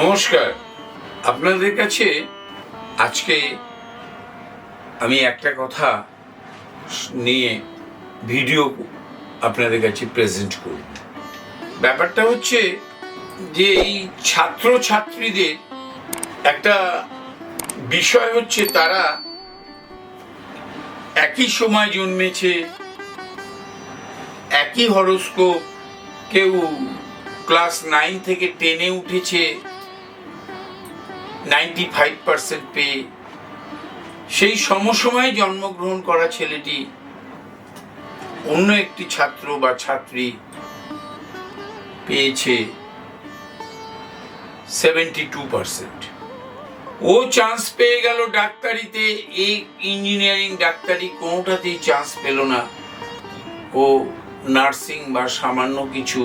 নমস্কার। আপনাদের কাছে আজকে আমি একটা কথা নিয়ে ভিডিও আপনাদের কাছে প্রেজেন্ট করব ব্যাপারটা হচ্ছে যে এই ছাত্র ছাত্রীদের একটা বিষয় হচ্ছে তারা একই সময় জন্মেছে, একই হরস্কোপ কেউ ক্লাস নাইন থেকে টেনে উঠেছে নাইনটি ফাইভ পার্সেন্ট পেয়ে সেই সমসময়ে জন্মগ্রহণ করা ছেলেটি অন্য একটি ছাত্র বা ছাত্রী পেয়েছে সেভেন্টি টু পার্সেন্ট ও চান্স পেয়ে গেল ডাক্তারিতে, এই ইঞ্জিনিয়ারিং ডাক্তারি কোনোটাতেই চান্স পেল না। ও নার্সিং বা সামান্য কিছু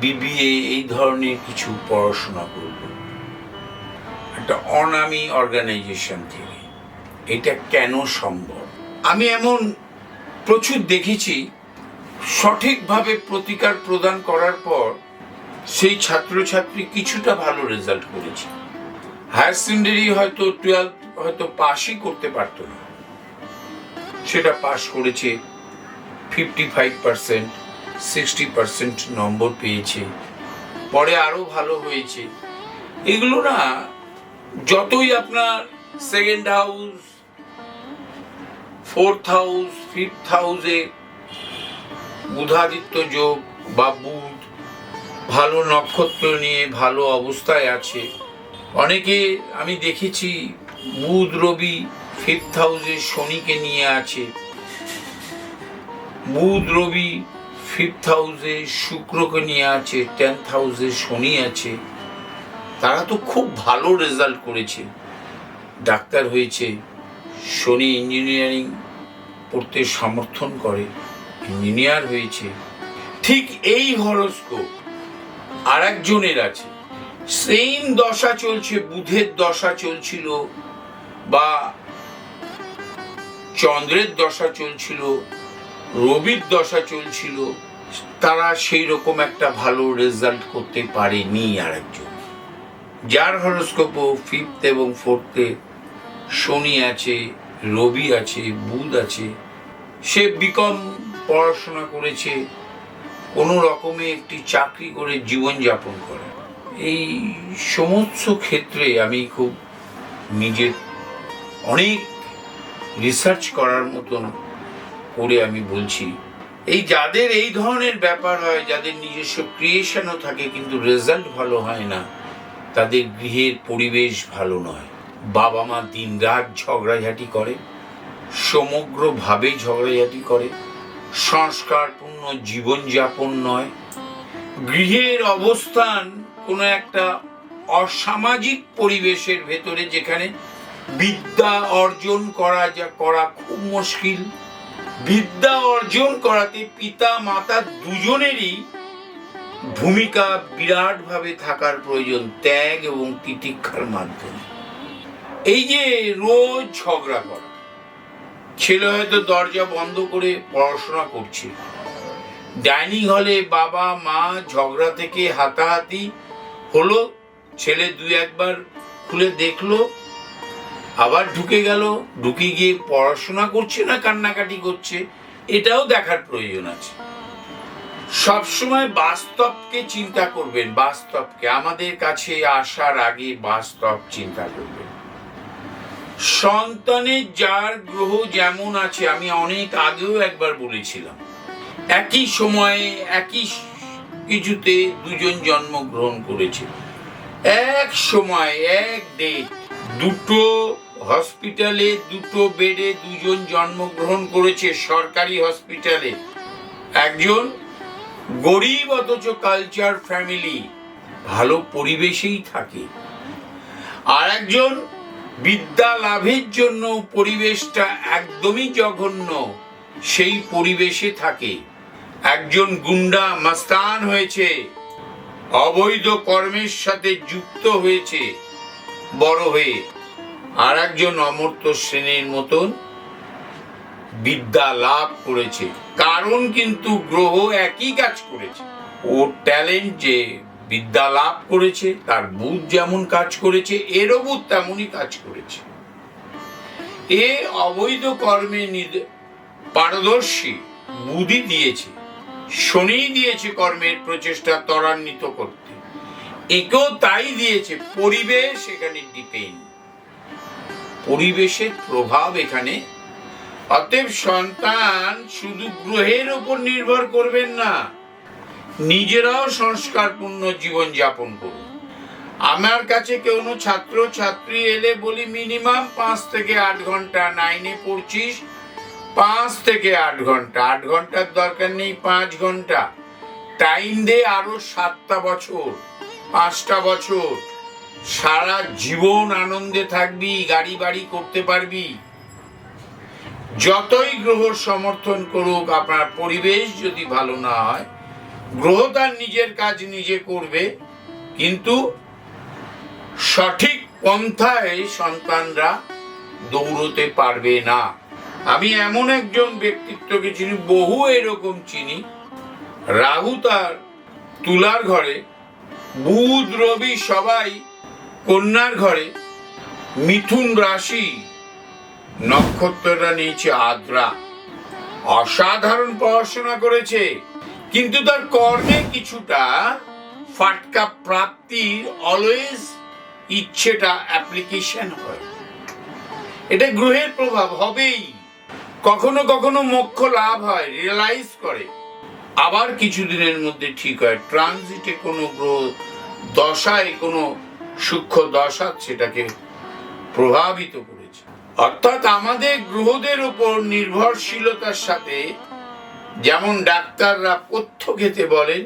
বিবিএ এই ধরনের কিছু পড়াশোনা করব একটা অনামি অর্গানাইজেশন থেকে। এটা কেন সম্ভব? আমি এমন প্রচুর দেখেছি, সঠিকভাবে প্রতিকার প্রদান করার পর সেই ছাত্রছাত্রী কিছুটা ভালো রেজাল্ট করেছে। হায়ার সেকেন্ডারি হয়তো টুয়েলভ হয়তো পাসই করতে পারতো না। সেটা পাশ করেছে fifty five percent sixty percent number পেয়েছে, পরে আরও ভালো হয়েছে। এগুলো না যতই আপনার second house fourth house fifth হাউসে বুধাদিত্য যোগ বা বুধ ভালো নক্ষত্র নিয়ে ভালো অবস্থায় আছে, অনেকে আমি দেখেছি বুধ, রবি ফিফথ হাউসে শনিকে নিয়ে আছে, বুধ, রবি ফিফথ হাউসে শুক্রকে নিয়ে আছে টেন্থ হাউসে শনি আছে। তারা তো খুব ভালো রেজাল্ট করেছে। ডাক্তার হয়েছে শনি ইঞ্জিনিয়ারিং পড়তে সমর্থন করে ইঞ্জিনিয়ার হয়েছে। ঠিক এই হরস্কোপ আর একজনের আছে। সেম দশা চলছে, বুধের দশা চলছিল বা চন্দ্রের দশা চলছিল, রবির দশা চলছিল, তারা সেই রকম একটা ভালো রেজাল্ট করতে পারেনি আরেকজন। যার হরস্কোপ ফিফথ এবং ফোর্থে শনি আছে, রবি আছে, বুধ আছে, সে বিকম পড়াশোনা করেছে, কোনো রকমে একটি চাকরি করে জীবনযাপন করে। এই সমস্ত ক্ষেত্রে আমি খুব নিজের অনেক রিসার্চ করার মতন করে আমি বলছি, এই যাদের এই ধরনের ব্যাপার হয়, যাদের নিজস্ব ক্রিয়েশনও থাকে, কিন্তু রেজাল্ট ভালো হয় না তাদের গৃহের পরিবেশ ভালো নয়। বাবা মা দিন রাত ঝগড়াঝাটি করে, সমগ্রভাবে ঝগড়াঝাটি করে। সংস্কারপূর্ণ জীবনযাপন নয়। গৃহের অবস্থান কোনো একটা অসামাজিক পরিবেশের ভেতরে যেখানে বিদ্যা অর্জন করা যা করা খুব মুশকিল। বিদ্যা অর্জন করাতে পিতা মাতা দুজনেরই ভূমিকা বিরাটভাবে থাকার প্রয়োজন ত্যাগ এবং তিতিক্ষার মাধ্যমে। এই যে রোজ ঝগড়া করা, ছেলে হয়তো দরজা বন্ধ করে পড়াশোনা করছে। ডাইনিং হলে বাবা, মা ঝগড়া থেকে হাতাহাতি হলো, ছেলে দু একবার খুলে দেখল, আবার ঢুকে গেল, ঢুকে গিয়ে পড়াশোনা করছে না, কান্নাকাটি করছে, এটাও দেখার প্রয়োজন আছে। সবসময় বাস্তবকে চিন্তা করবেন, বাস্তবকে। আমাদের কাছে আসার আগে বাস্তব চিন্তা করবেন। সন্তানের যার গ্রহ যেমন আছে, আমি অনেক আগেও একবার বলেছিলাম, একই সময়ে একই কিছুতে দুজন জন্মগ্রহণ করেছে। এক সময়, এক ডেট দুটো হসপিটালে, দুটো বেডে দুজন জন্মগ্রহণ করেছে সরকারি হসপিটালে। একজন গরিব অথচ কালচার ফ্যামিলি ভালো পরিবেশেই থাকে। আর একজন বিদ্যা লাভের জন্য পরিবেশটা একদমই জঘন্য, সেই পরিবেশে থাকে। একজন গুন্ডা মাস্তান হয়েছে, অবৈধ কর্মের সাথে যুক্ত হয়েছে, বড় হয়ে। আর একজন অমর্ত্য শ্রেণির মতন বিদ্যা লাভ করেছে। কারণ কিন্তু গ্রহ একই কাজ করেছে। ওর ট্যালেন্ট যে বিদ্যা লাভ করেছে, তার বুধ যেমন কাজ করেছে, এরও বুধ তেমনই কাজ করেছে। এ অবৈধ কর্মে পারদর্শী বুদ্ধি দিয়েছে। শনি দিয়েছে কর্মের প্রচেষ্টা ত্বরান্বিত করতে। একেও তাই দিয়েছে, পরিবেশ এখানে ডিপেন্ড পরিবেশের প্রভাব এখানে অতএব সন্তান শুধু গ্রহের উপর নির্ভর করবেন না, নিজেরাও সংস্কারপূর্ণ জীবন যাপন করুন। আমার কাছে কোনো ছাত্র ছাত্রী এলে বলি মিনিমাম পাঁচ থেকে আট ঘণ্টা নাইনে পড়ছিস, পাঁচ থেকে আট ঘণ্টা। আট ঘণ্টার দরকার নেই, পাঁচ ঘণ্টা। টাইম দে আরও সাতটা বছর, পাঁচটা বছর। সারা জীবন আনন্দে থাকবি, গাড়ি বাড়ি করতে পারবি। যতই গ্রহ সমর্থন করুক, আপনার পরিবেশ যদি ভালো না হয়, গ্রহ তার নিজের কাজ নিজে করবে, কিন্তু সঠিক পন্থায় সন্তানরা দৌড়তে পারবে না। আমি এমন একজন ব্যক্তিত্বকে চিনি বহু এরকম চিনি। রাহু তার তুলার ঘরে, বুধ, রবি সবাই কন্যার ঘরে, মিথুন রাশি নক্ষত্রটা নিয়েছে আদ্রা। অসাধারণ পড়াশোনা করেছে, কিন্তু তার কর্মে কিছুটা ফাটকা প্রাপ্তির অলওয়েজ ইচ্ছেটা অ্যাপ্লিকেশন হয়। এটা গ্রহের প্রভাব হবেই। কখনো কখনো মোক্ষ লাভ হয় রিয়েলাইজ করে। আবার কিছুদিনের মধ্যে ঠিক হয় ট্রানজিটে কোনো গ্রহ দশায় কোনো সূক্ষ্ম দশা সেটাকে প্রভাবিত করেছে অর্থাৎ আমাদের গ্রহদের উপর নির্ভরশীলতার সাথে, যেমন ডাক্তাররা পথ্য খেতে বলেন,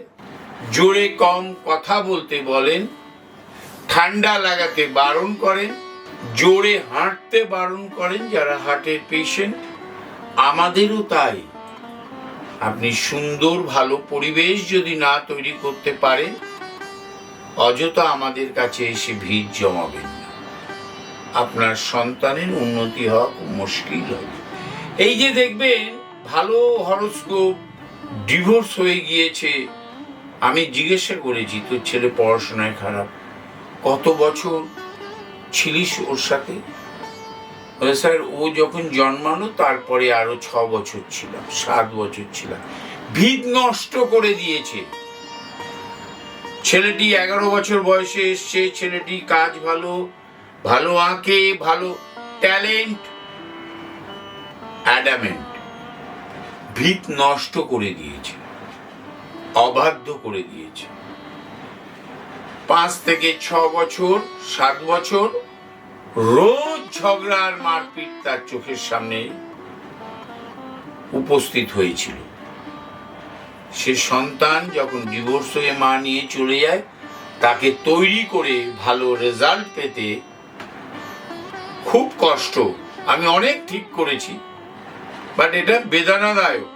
জোরে কম কথা বলতে বলেন, ঠান্ডা লাগাতে বারণ করেন, জোরে হাঁটতে বারণ করেন যারা হার্টের পেশেন্ট আমাদেরও তাই। আপনি সুন্দর, ভালো পরিবেশ যদি না তৈরি করতে পারেন, অযথা আমাদের কাছে এসে ভিড় জমাবেন না। আপনার সন্তানের উন্নতি হওয়া মুশকিল হবে এই যে দেখবেন, ভালো হরস্কোপ ডিভোর্স হয়ে গিয়েছে। আমি জিজ্ঞাসা করেছি, তোর ছেলে পড়াশোনায় খারাপ? কত বছর ছিলিস ওর সাথে? স্যার, ও যখন জন্মানো তারপরে আরও ছ বছর ছিলাম, সাত বছর ছিলাম। ভিত নষ্ট করে দিয়েছে। ছেলেটি এগারো বছর বয়সে এসছে ছেলেটি কাজ ভালো ভালো আঁকে, ভালো ট্যালেন্ট অ্যাডামেন্ট ভিত নষ্ট করে দিয়েছে, অবাধ্য করে দিয়েছে। পাঁচ থেকে ছ বছর, সাত বছর, রোজ ঝগড়া আর মারপিট তার চোখের সামনে উপস্থিত হয়েছিল। সে সন্তান যখন ডিভোর্স হয়ে মা নিয়ে চলে যায়, তাকে তৈরি করে ভালো রেজাল্ট পেতে খুব কষ্ট। আমি অনেক ঠিক করেছি বাট এটা বেদনাদায়ক।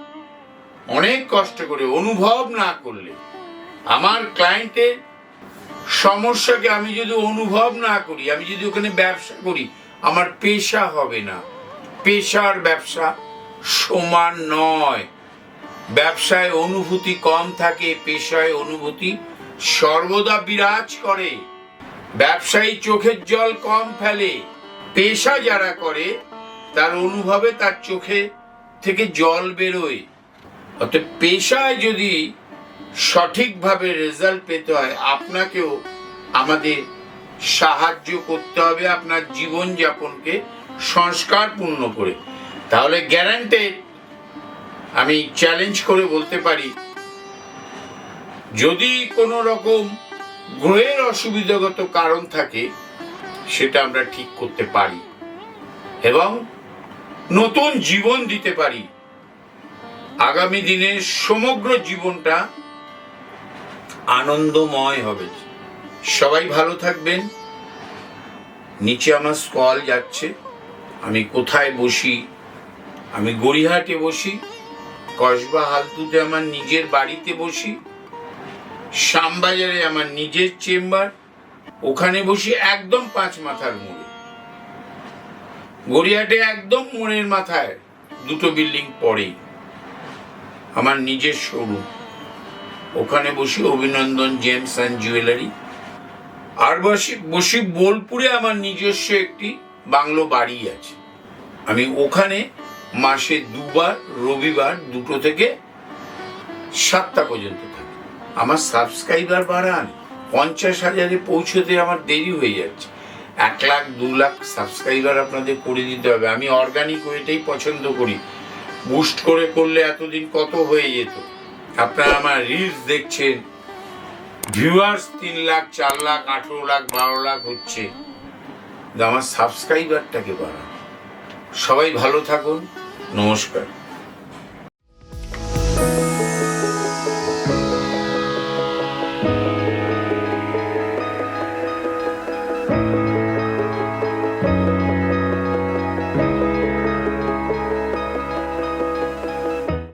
অনেক কষ্ট করে অনুভব না করলে আমার ক্লায়েন্টের সমস্যাকে আমি যদি অনুভব না করি, আমি যদি ওখানে ব্যবসা করি, আমার পেশা হবে না। পেশার ব্যবসা সমান নয়। ব্যবসায় অনুভূতি কম থাকে, পেশায় অনুভূতি সর্বদা বিরাজ করে। ব্যবসায়ী চোখের জল কম ফেলে। পেশা যারা করে, তার অনুভবে তার চোখে থেকে জল বেরোয়। অর্থাৎ পেশায় যদি সঠিকভাবে রেজাল্ট পেতে হয়, আপনাকেও আমাদের সাহায্য করতে হবে আপনার জীবন যাপনকে সংস্কারপূর্ণ করে। তাহলে গ্যারান্টেড, আমি চ্যালেঞ্জ করে বলতে পারি, যদি কোনো রকম গ্রহের অসুবিধাগত কারণ থাকে সেটা আমরা ঠিক করতে পারি। এবং নতুন জীবন দিতে পারি। আগামী দিনে সমগ্র জীবনটা আনন্দময় হবে। সবাই ভালো থাকবেন। নিচে আমার স্কল যাচ্ছে। আমি কোথায় বসি? আমি গড়িহাটে বসি। কসবা হালতুতে আমার নিজের বাড়িতে বসি। শ্যামবাজারে আমার নিজের চেম্বার। ওখানে বসি একদম পাঁচ মাথার মোড়ে। গড়িয়াটে একদম মোড়ের মাথায় দুটো বিল্ডিং পরেই আমার নিজের শোরুম ওখানে বসি অভিনন্দন জেমস অ্যান্ড জুয়েলারি। আর বসি বসি বোলপুরে আমার নিজস্ব একটি বাংলো বাড়ি আছে। আমি ওখানে মাসে দুবার, রবিবার দুটো থেকে সাতটা পর্যন্ত থাকি। আমার সাবস্ক্রাইবার বাড়ান। পঞ্চাশ হাজারে পৌঁছতে আমার দেরি হয়ে যাচ্ছে। এক লাখ, দু লাখ সাবস্ক্রাইবার আপনাদের করে দিতে হবে। আমি অর্গানিক ওয়েটাই পছন্দ করি। বুস্ট করে করলে এতদিন কত হয়ে যেত? আপনারা আমার রিলস দেখছেন। ভিউয়ার্স তিন লাখ, চার লাখ, আঠেরো লাখ, বারো লাখ হচ্ছে। আমার সাবস্ক্রাইবারটাকে বাড়ান। সবাই ভালো থাকুন। নমস্কার।